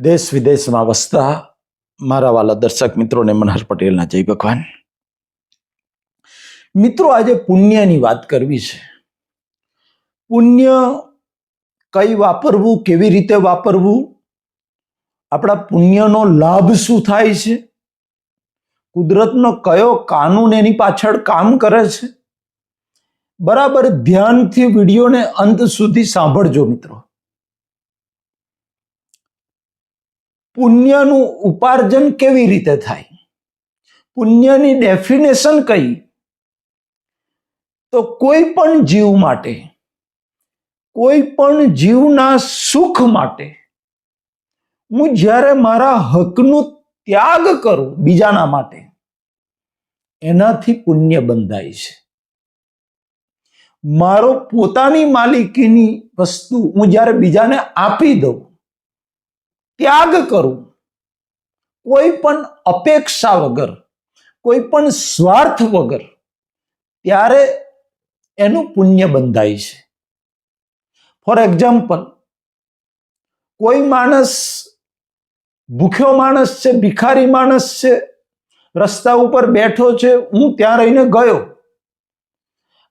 દેશ વિદેશમાં વસતા મારા વાલા દર્શક મિત્રોને મનહર પટેલના જય ભગવાન. મિત્રો, આજે પુણ્યની વાત કરવી છે. પુણ્ય કઈ વાપરવું, કેવી રીતે વાપરવું, આપણા પુણ્યનો લાભ શું થાય છે, કુદરતનો કયો કાનૂન એની પાછળ કામ કરે છે, બરાબર ધ્યાનથી વિડીયોને અંત સુધી સાંભળજો મિત્રો. પુણ્યનું ઉપાર્જન કેવી રીતે થાય? પુણ્યની ડેફિનેશન કઈ? તો કોઈ પણ જીવ માટે, કોઈ પણ જીવના સુખ માટે, હું જ્યારે મારા હકનું ત્યાગ કરું બીજાના માટે, એનાથી પુણ્ય બંધાય છે. મારો પોતાની માલિકીની વસ્તુ હું જ્યારે બીજાને આપી દઉં ત્યાગ કરું. કોઈ પણ અપેક્ષા વગર, કોઈ પણ સ્વાર્થ વગર, ત્યારે એનું પુણ્ય બંધાય છે. ફોર એક્ઝામ્પલ કોઈ માણસ ભૂખ્યો માણસ છે, ભિખારી માણસ છે, રસ્તા ઉપર બેઠો છે, હું ત્યાં રહીને ગયો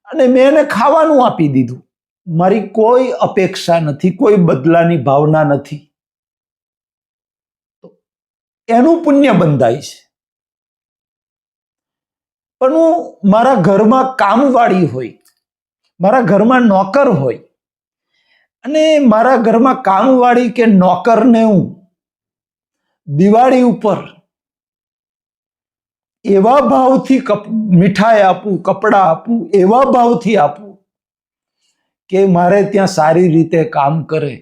અને મેં એને ખાવાનું આપી દીધું. મારી કોઈ અપેક્ષા નથી, કોઈ બદલાની ભાવના નથી. એનું પુણ્ય બંધાય છે. પણ હું મારા ઘરમાં કામવાળી હોય, મારા ઘરમાં નોકર હોય, અને મારા ઘરમાં કામવાળી કે નોકરને હું દિવાળી ઉપર એવા ભાવથી મીઠાઈ આપું, કપડાં આપું, એવા ભાવથી આપું કે મારે ત્યાં સારી રીતે કામ કરે,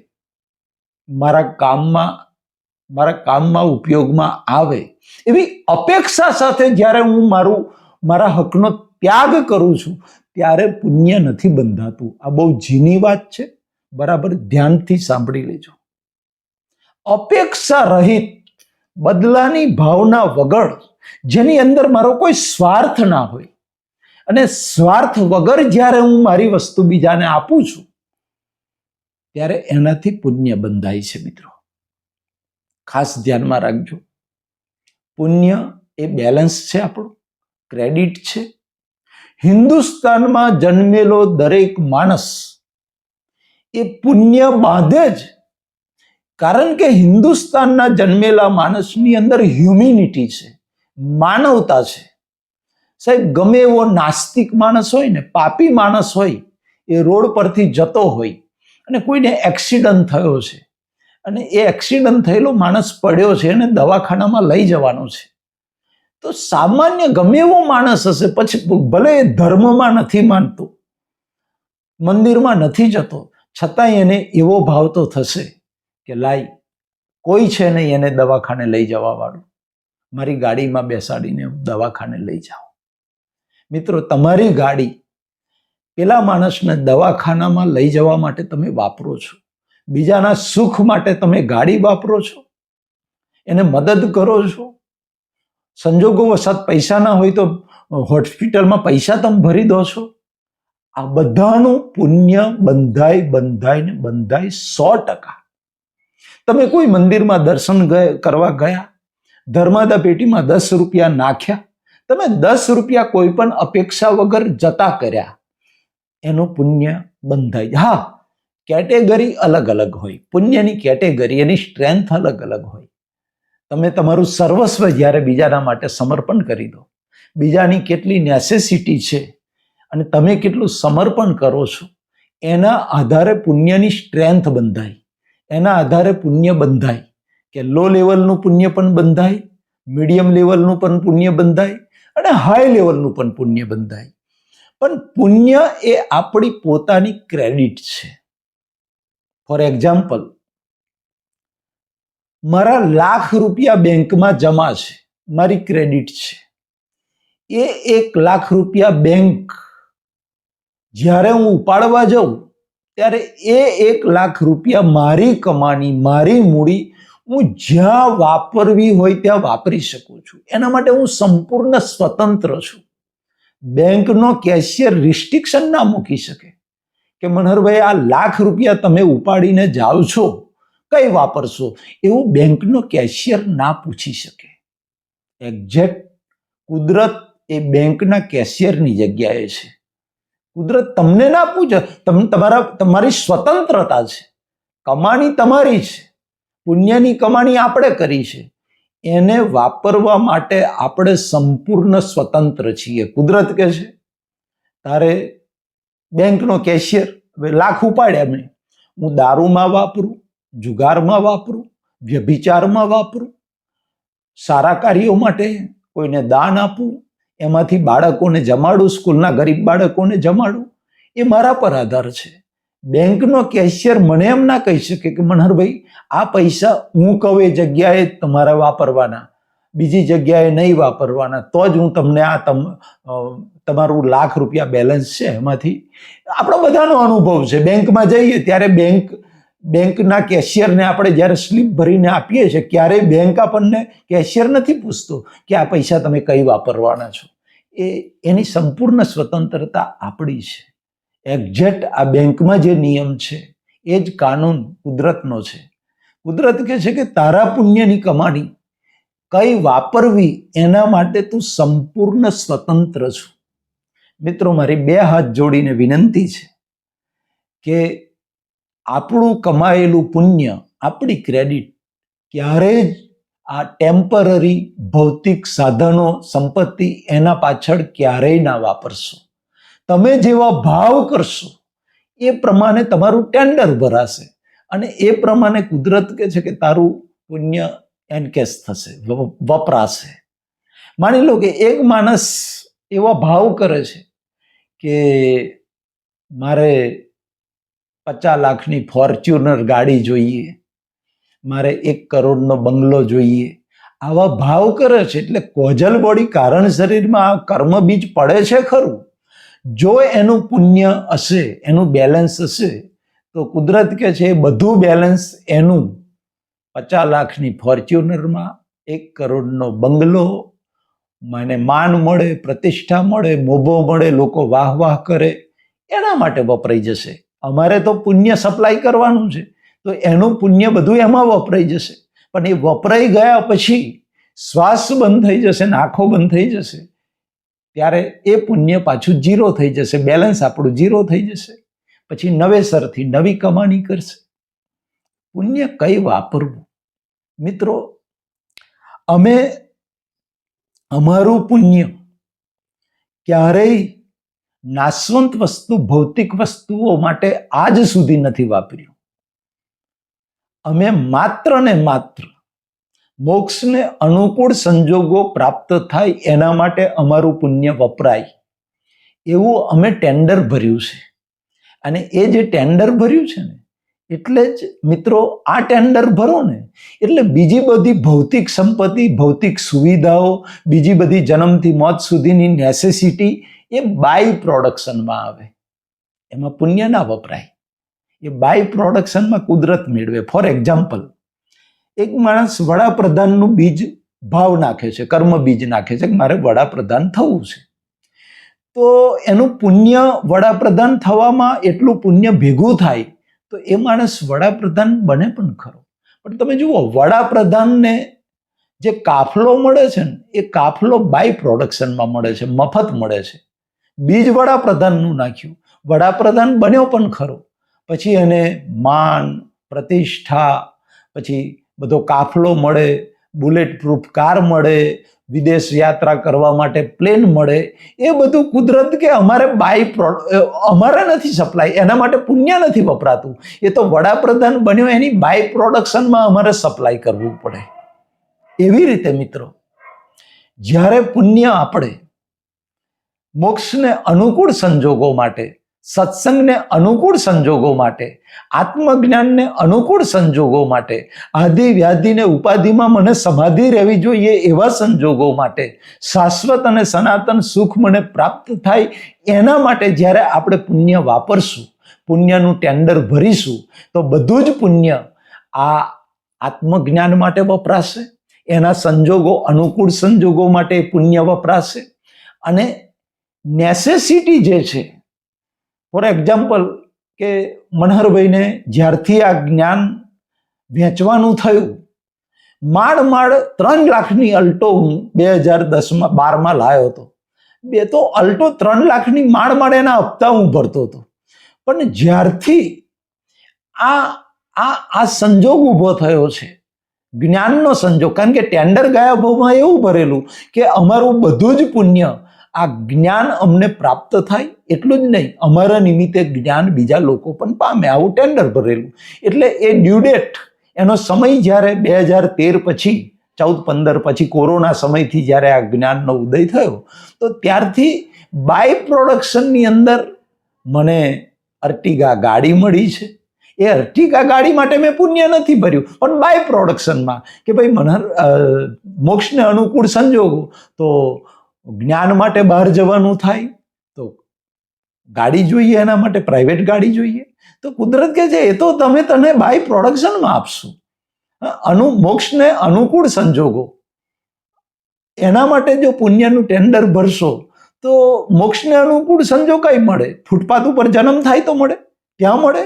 મારા કામમાં મારા કામમાં, ઉપયોગમાં આવે એવી અપેક્ષા સાથે જ્યારે હું મારું, મારા હકનો ત્યાગ કરું છું, ત્યારે પુણ્ય નથી બંધાતું. આ બહુ ઝીની વાત છે. બરાબર ધ્યાનથી સાંભળી લેજો. અપેક્ષા રહિત બદલાની ભાવના વગર, જેની અંદર મારો કોઈ સ્વાર્થ ના હોય, અને સ્વાર્થ વગર જ્યારે હું મારી વસ્તુ બીજાને આપું છું, ત્યારે એનાથી પુણ્ય બંધાય છે મિત્રો. ખાસ ધ્યાનમાં રાખજો. પુણ્ય એ બેલેન્સ છે આપણું ક્રેડિટ છે. હિન્દુસ્તાનમાં જન્મેલો દરેક માણસ એ પુણ્ય બાંધે જ, કારણ કે હિન્દુસ્તાનના જન્મેલા માણસની અંદર હ્યુમિનિટી છે, માનવતા છે. સાહેબ, ગમે એવો નાસ્તિક માણસ હોય ને, પાપી માણસ હોય, એ રોડ પરથી જતો હોય અને કોઈને એક્સિડન્ટ થયો છે અને એ એક્સિડન્ટ થયેલો માણસ પડ્યો છે અને દવાખાનામાં લઈ જવાનો છે. તો સામાન્ય ગમે એવો માણસ હશે, પછી ભલે એ ધર્મમાં નથી માનતો, મંદિરમાં નથી જતો, છતાંય એને એવો ભાવ તો થશે કે લાઈ, કોઈ છે નહીં એને દવાખાને લઈ જવાવાળું મારી ગાડીમાં બેસાડીને દવાખાને લઈ જાઓ. મિત્રો, તમારી ગાડી પેલા માણસને દવાખાનામાં લઈ જવા માટે તમે વાપરો છો. બીજાના સુખ માટે તમે ગાડી વાપરો છો, એને મદદ કરો છો. સંજોગો વસાત પૈસા ના હોય તો હોસ્પિટલમાં પૈસા તમે ભરી દો છો. આ બધાનું પુણ્ય બંધાય બંધાય ને બંધાય સો ટકા. તમે કોઈ મંદિરમાં દર્શન કરવા ગયા, ધર્માદા પેટીમાં દસ રૂપિયા નાખ્યા, તમે દસ રૂપિયા કોઈ પણ અપેક્ષા વગર જતા કર્યા, એનું પુણ્ય બંધાય. હા કેટેગરી અલગ અલગ હોય. પુણ્યની કેટેગરી, એની સ્ટ્રેન્થ અલગ અલગ હોય. તમે તમારું સર્વસ્વ જ્યારે બીજાના માટે સમર્પણ કરી દો. બીજાની કેટલી નેસેસિટી છે અને તમે કેટલું સમર્પણ કરો છો, એના આધારે પુણ્યની સ્ટ્રેન્થ બંધાય. એના આધારે પુણ્ય બંધાય કે લો લેવલનું પુણ્ય પણ બંધાય મીડિયમ લેવલનું પણ પુણ્ય બંધાય અને હાઈ લેવલનું પણ પુણ્ય બંધાય. પણ પુણ્ય એ આપણી પોતાની ક્રેડિટ છે. ફોર એક્ઝામ્પલ મારા લાખ રૂપિયા બેંકમાં જમા છે, મારી ક્રેડિટ છે. એ એક લાખ રૂપિયા બેંક જ્યારે હું ઉપાડવા જાઉં, ત્યારે એ એક લાખ રૂપિયા મારી કમાણી, મારી મૂડી હું જ્યાં વાપરવી હોય ત્યાં વાપરી શકું છું. એના માટે હું સંપૂર્ણ સ્વતંત્ર છું. બેંકનો કેશિયર રિસ્ટ્રિક્શન ના મૂકી શકે. કે મનહરભાઈ, આ લાખ રૂપિયા તમે ઉપાડીને જાઓ છો, કઈ વાપરશો? એવું બેંકનો કેશિયર ના પૂછી શકે. એક્ઝેક્ટ કુદરત એ બેંકના કેશિયરની જગ્યાએ છે. કુદરત તમને ના પૂછે. તમને તમારા, તમારી સ્વતંત્રતા છે. કમાણી તમારી છે. પુણ્યની કમાણી આપણે કરી છે. એને વાપરવા માટે આપણે સંપૂર્ણ સ્વતંત્ર છીએ. કુદરત કે છે. તારે બેંકનો કેશિયર. હવે લાખ ઉપાડ્યા એમણે. હું દારૂમાં વાપરું, જુગારમાં વાપરું, વ્યભિચારમાં વાપરું. સારા કાર્યો માટે કોઈને દાન આપું, એમાંથી બાળકોને જમાડું, સ્કૂલના ગરીબ બાળકોને જમાડું. એ મારા પર આધાર છે. બેંકનો કેશિયર મને એમ ના કહી શકે કે, મનહરભાઈ, આ પૈસા હું એ જગ્યાએ તમારે વાપરવાના. બીજી જગ્યાએ નહીં વાપરવાના, તો જ હું તમને આ તમ તમારું લાખ રૂપિયા બેલેન્સ છે એમાંથી. આપણો બધાનો અનુભવ છે. બેંકમાં જઈએ ત્યારે બેંક, બેંકના કેશિયરને આપણે જ્યારે સ્લીપ ભરીને આપીએ છીએ, ક્યારેય બેંક આપણને કેશિયર નથી પૂછતો કે આ પૈસા તમે કઈ વાપરવાના છો. એ, એની સંપૂર્ણ સ્વતંત્રતા આપણી છે. એક્ઝેક્ટ આ બેંકમાં જે નિયમ છે, એ જ કાનૂન કુદરતનો છે. કુદરત કહે છે કે તારા પુણ્યની કમાણી કઈ વાપરવી એના માટે તું સંપૂર્ણ સ્વતંત્ર છું. મિત્રો, મારી બે હાથ જોડીને વિનંતી છે કે આપણું કમાયેલું પુણ્ય, આપણી ક્રેડિટ ક્યારેય આ ટેમ્પરરી ભૌતિક સાધનો, સંપત્તિ એના પાછળ ક્યારેય ના વાપરશો. તમે જેવા ભાવ કરશો, એ પ્રમાણે તમારું ટેન્ડર ભરાશે અને એ પ્રમાણે કુદરત કે છે કે તારું પુણ્ય એનકેસ થશે વપરાશે. માની લો કે એક માણસ એવા ભાવ કરે છે કે મારે પચાસ લાખની ફોર્ચ્યુનર ગાડી જોઈએ, મારે એક કરોડનો બંગલો જોઈએ. આવા ભાવ કરે છે એટલે કોજલ બોડી કારણ શરીરમાં આ કર્મ બીજ પડે છે ખરું. જો એનું પુણ્ય હશે, એનું બેલેન્સ હશે, તો કુદરત કે છે એ બધું બેલેન્સ એનું પચાસ લાખની ફોર્ચ્યુનરમાં એક કરોડનો બંગલો, મને માન મળે, પ્રતિષ્ઠા મળે, મોભો મળે, લોકો વાહ વાહ કરે, એના માટે વપરાઈ જશે. અમારે તો પુણ્ય સપ્લાય કરવાનું છે, તો એનું પુણ્ય બધું એમાં વપરાઈ જશે. પણ એ વપરાઈ ગયા પછી શ્વાસ બંધ થઈ જશે ને આંખો બંધ થઈ જશે. ત્યારે એ પુણ્ય પાછું જીરો થઈ જશે, બેલેન્સ આપણું જીરો થઈ જશે. પછી નવેસરથી નવી કમાણી કરશે. પુણ્ય કઈ વાપરવું? મિત્રો, અમે અમારું પુણ્ય ક્યારેય નાશવંત વસ્તુ, ભૌતિક વસ્તુઓ માટે આજ સુધી નથી વાપર્યું. અમે માત્ર ને માત્ર મોક્ષને અનુકૂળ સંજોગો પ્રાપ્ત થાય એના માટે અમારું પુણ્ય વપરાય. એવું અમે ટેન્ડર ભર્યું છે. અને એ જે ટેન્ડર ભર્યું છે ને એટલે જ મિત્રો આ ટેન્ડર ભરો ને. એટલે બીજી બધી ભૌતિક સંપત્તિ, ભૌતિક સુવિધાઓ, બીજી બધી જન્મથી મોત સુધીની નેસેસિટી એ બાય પ્રોડક્શનમાં આવે. એમાં પુણ્ય ના વપરાય. એ બાય પ્રોડક્શનમાં કુદરત મેળવે. ફોર એક્ઝામ્પલ એક માણસ વડાપ્રધાનનું બીજ ભાવ નાખે છે, કર્મ બીજ નાખે છે, કે મારે વડાપ્રધાન થવું છે. તો એનું પુણ્ય વડાપ્રધાન થવામાં એટલું પુણ્ય ભેગું થાય તો એ માણસ વડાપ્રધાન બને પણ ખરો. પણ તમે જુઓ, વડાપ્રધાનને જે કાફલો મળે છે ને, એ કાફલો બાય પ્રોડક્શનમાં મળે છે, મફત મળે છે. બીજ વડાપ્રધાનનું નાખ્યું. વડાપ્રધાન બન્યો પણ ખરો. પછી એને માન, પ્રતિષ્ઠા, પછી બધો કાફલો મળે બુલેટ પ્રૂફ કાર મળે, વિદેશ યાત્રા કરવા માટે પ્લેન મળે, એ બધું કુદરત કે અમારે બાય પ્રો અમારે નથી સપ્લાય, એના માટે પુણ્ય નથી વપરાતું. એ તો વડાપ્રધાન બન્યો, એની બાય પ્રોડક્શનમાં અમારે સપ્લાય કરવું પડે. એવી રીતે મિત્રો, જ્યારે પુણ્ય આપણે મોક્ષને અનુકૂળ સંજોગો માટે સત્સંગને અનુકૂળ સંજોગો માટે, આત્મજ્ઞાનને અનુકૂળ સંજોગો માટે આદિ વ્યાધિને ઉપાધિમાં મને સમાધિ રહેવી જોઈએ એવા સંજોગો માટે, શાશ્વત અને સનાતન સુખ મને પ્રાપ્ત થાય એના માટે જ્યારે આપણે પુણ્ય વાપરશું, પુણ્યનું ટેન્ડર ભરીશું, તો બધું જ પુણ્ય આ આત્મજ્ઞાન માટે વપરાશે, એના સંજોગો, અનુકૂળ સંજોગો માટે પુણ્ય વપરાશે અને નેસેસિટી જે છે ફોર એક્ઝામ્પલ કે મનહરભાઈને જ્યારથી આ જ્ઞાન વેચવાનું થયું માડ માડ ત્રણ લાખની અલ્ટો હું બે હજાર દસમાં બારમાં લાવ્યો હતો. બે તો અલ્ટો ત્રણ લાખની માડ માળ એના હપ્તા હું ભરતો હતો. પણ જ્યારથી આ આ આ સંજોગ ઊભો થયો છે, જ્ઞાનનો સંજોગ, કારણ કે ટેન્ડર ગયા ભાવમાં એવું ભરેલું કે અમારું બધું જ પુણ્ય આ જ્ઞાન અમને પ્રાપ્ત થાય એટલું જ નહીં, અમારા નિમિત્તે જ્ઞાન બીજા લોકો પણ પામે. આવું ટેન્ડર ભરેલું. એટલે એ ડ્યુ ડેટ એનો સમય જ્યારે બે હજાર તેર પછી, ચૌદ પંદર પછી કોરોના સમયથી જ્યારે આ જ્ઞાનનો ઉદય થયો, તો ત્યારથી બાય પ્રોડક્શનની અંદર મને અર્ટિગા ગાડી મળી છે. એ અર્ટિગા ગાડી માટે મેં પુણ્ય નથી ભર્યું, પણ બાય પ્રોડક્શનમાં કે ભાઈ મને મોક્ષને અનુકૂળ સંજોગો, તો જ્ઞાન માટે બહાર જવાનું થાય તો ગાડી જોઈએ, એના માટે પ્રાઇવેટ ગાડી જોઈએ. તો કુદરત કે છે, એ તો તમે તને બાય પ્રોડક્શનમાં આપશું. અનુ મોક્ષને અનુકૂળ સંજોગો. એના માટે જો પુણ્યનું ટેન્ડર ભરશો, તો મોક્ષને અનુકૂળ સંજોગ કઈ મળે? ફૂટપાથ ઉપર જન્મ થાય તો મળે? ત્યાં મળે?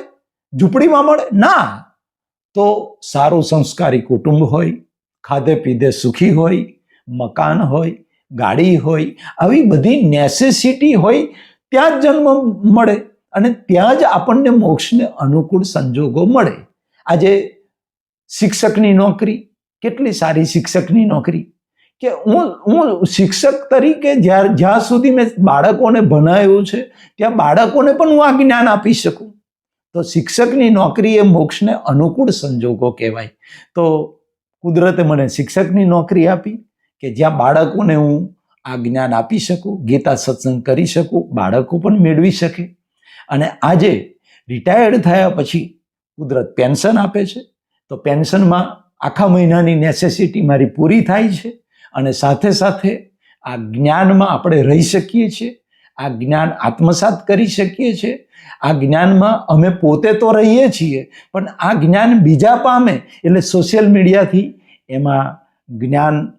ઝૂંપડીમાં મળે? ના. તો સારું સંસ્કારી કુટુંબ હોય ખાધે પીધે સુખી હોય, મકાન હોય ગાડી હોય, આવી બધી નેસેસિટી હોય, ત્યાં જ જન્મ મળે અને ત્યાં જ આપણને મોક્ષને અનુકૂળ સંજોગો મળે. આજે શિક્ષકની નોકરી, કેટલી સારી શિક્ષકની નોકરી. કે હું હું શિક્ષક તરીકે જ્યાં જ્યાં સુધી મેં બાળકોને ભણાવ્યું છે, ત્યાં બાળકોને પણ હું આ જ્ઞાન આપી શકું. તો શિક્ષકની નોકરી એ મોક્ષને અનુકૂળ સંજોગો કહેવાય. તો કુદરતે મને શિક્ષકની નોકરી આપી કે જ્યાં બાળકોને હું આ જ્ઞાન આપી શકું, ગીતા સત્સંગ કરી શકું, બાળકો પણ મેળવી શકે. અને આજે રિટાયર્ડ થયા પછી કુદરત પેન્શન આપે છે. તો પેન્શનમાં આખા મહિનાની નેસેસિટી મારી પૂરી થાય છે અને સાથે સાથે આ જ્ઞાનમાં આપણે રહી શકીએ છીએ. આ જ્ઞાન આત્મસાત કરી શકીએ છીએ. આ જ્ઞાનમાં અમે પોતે તો રહીએ છીએ, પણ આ જ્ઞાન બીજા પામે એટલે સોશિયલ મીડિયાથી એમાં જ્ઞાન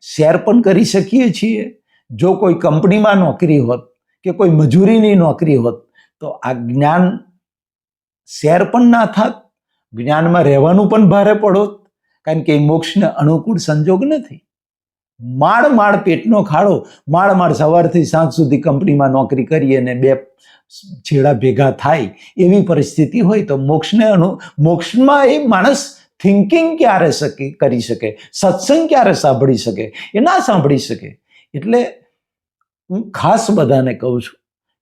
શેર પણ કરી શકીએ છીએ. જો કોઈ કંપનીમાં નોકરી હોત કે કોઈ મજૂરીની નોકરી હોત, તો આ જ્ઞાન શેર પણ ના થાત. જ્ઞાનમાં રહેવાનું પણ ભારે પડોત. કારણ કે એ મોક્ષને અનુકૂળ સંજોગ નથી. માળ માળ પેટનો ખાડો, માળ માળ સવારથી સાંજ સુધી કંપનીમાં નોકરી કરી અને બે છેડા ભેગા થાય એવી પરિસ્થિતિ હોય તો મોક્ષને અનુ, મોક્ષમાં એ માણસ થિંકિંગ ક્યારે શકે, કરી શકે, સત્સંગ ક્યારે સાંભળી શકે, એ ના સાંભળી શકે. એટલે હું ખાસ બધાને કહું છું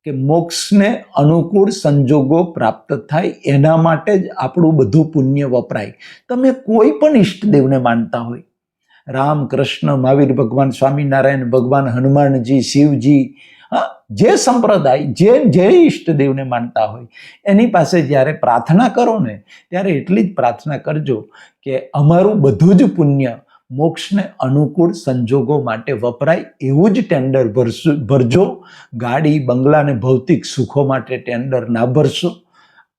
કે મોક્ષને અનુકૂળ સંજોગો પ્રાપ્ત થાય એના માટે જ આપણું બધું પુણ્ય વપરાય. તમે કોઈ પણ ઈષ્ટદેવને માનતા હોય, રામ, કૃષ્ણ, મહાવીર, ભગવાન સ્વામિનારાયણ, ભગવાન હનુમાનજી, શિવજી જે સંપ્રદાય જે જે ઈષ્ટદેવને માનતા હોય, એની પાસે જ્યારે પ્રાર્થના કરો ને, ત્યારે એટલી જ પ્રાર્થના કરજો કે અમારું બધું જ પુણ્ય મોક્ષને અનુકૂળ સંજોગો માટે વપરાય, એવું જ ટેન્ડર ભરશો, ભરજો. ગાડી બંગલાને ભૌતિક સુખો માટે ટેન્ડર ના ભરશો.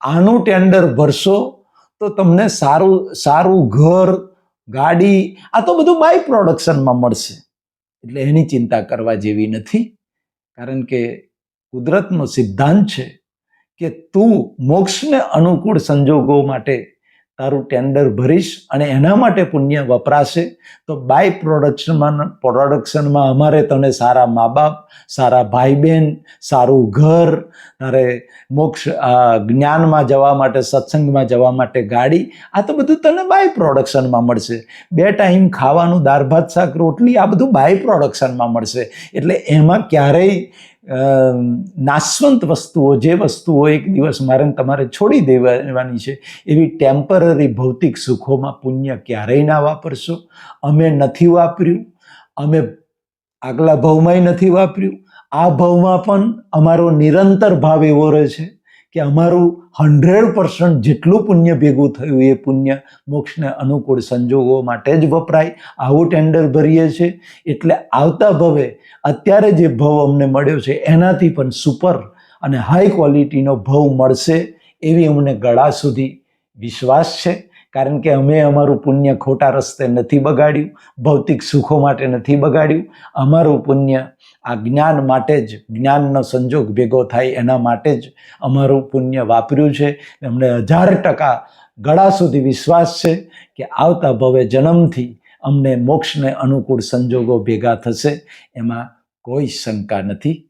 આનું ટેન્ડર ભરશો તો તમને સારું સારું ઘર, ગાડી, આ તો બધું બાય પ્રોડક્શનમાં મળશે. એટલે એની ચિંતા કરવા જેવી નથી. કારણ કે કુદરતનો સિદ્ધાંત છે કે તું મોક્ષને અનુકૂળ સંજોગો માટે તારું ટેન્ડર ભરીશ અને એના માટે પુણ્ય વપરાશે. તો બાય પ્રોડક્શનમાં પ્રોડક્શનમાં અમારે તને સારા મા બાપ સારા ભાઈ બહેન સારું ઘર, તારે મોક્ષ જ્ઞાનમાં જવા માટે, સત્સંગમાં જવા માટે ગાડી, આ તો બધું તને બાય પ્રોડક્શનમાં મળશે. બે ટાઈમ ખાવાનું દાળ ભાત શાક, રોટલી, આ બધું બાય પ્રોડક્શનમાં મળશે. એટલે એમાં ક્યારેય નાશવંત વસ્તુઓ જે વસ્તુઓ એક દિવસ મારે તમારે છોડી દેવાની છે, એવી ટેમ્પરરી ભૌતિક સુખોમાં પુણ્ય ક્યારેય ના વાપરશો. અમે નથી વાપર્યું, અમે આગલા ભાવમાંય નથી વાપર્યું. આ ભાવમાં પણ અમારો નિરંતર ભાવ એવો રહે છે કે અમારું હંડ્રેડ પર્સન્ટ જેટલું પુણ્ય ભેગું થયું એ પુણ્ય મોક્ષને અનુકૂળ સંજોગો માટે જ વપરાય, આવું ટેન્ડર ભરીએ છીએ એટલે આવતા ભવે, અત્યારે જે ભાવ અમને મળ્યો છે, એનાથી પણ સુપર અને હાઈ ક્વોલિટીનો ભવ મળશે એવી અમને ગળા સુધી વિશ્વાસ છે. કારણ કે અમે અમારું પુણ્ય ખોટા રસ્તે નથી બગાડ્યું, ભૌતિક સુખો માટે નથી બગાડ્યું. અમારું પુણ્ય આ જ્ઞાન માટે જ, જ્ઞાનનો સંજોગ ભેગો થાય એના માટે જ અમારું પુણ્ય વાપર્યું છે. અમને હજાર ટકા ગળા સુધી વિશ્વાસ છે કે આવતા ભવે જન્મથી અમને મોક્ષને અનુકૂળ સંજોગો ભેગા થશે. એમાં કોઈ શંકા નથી.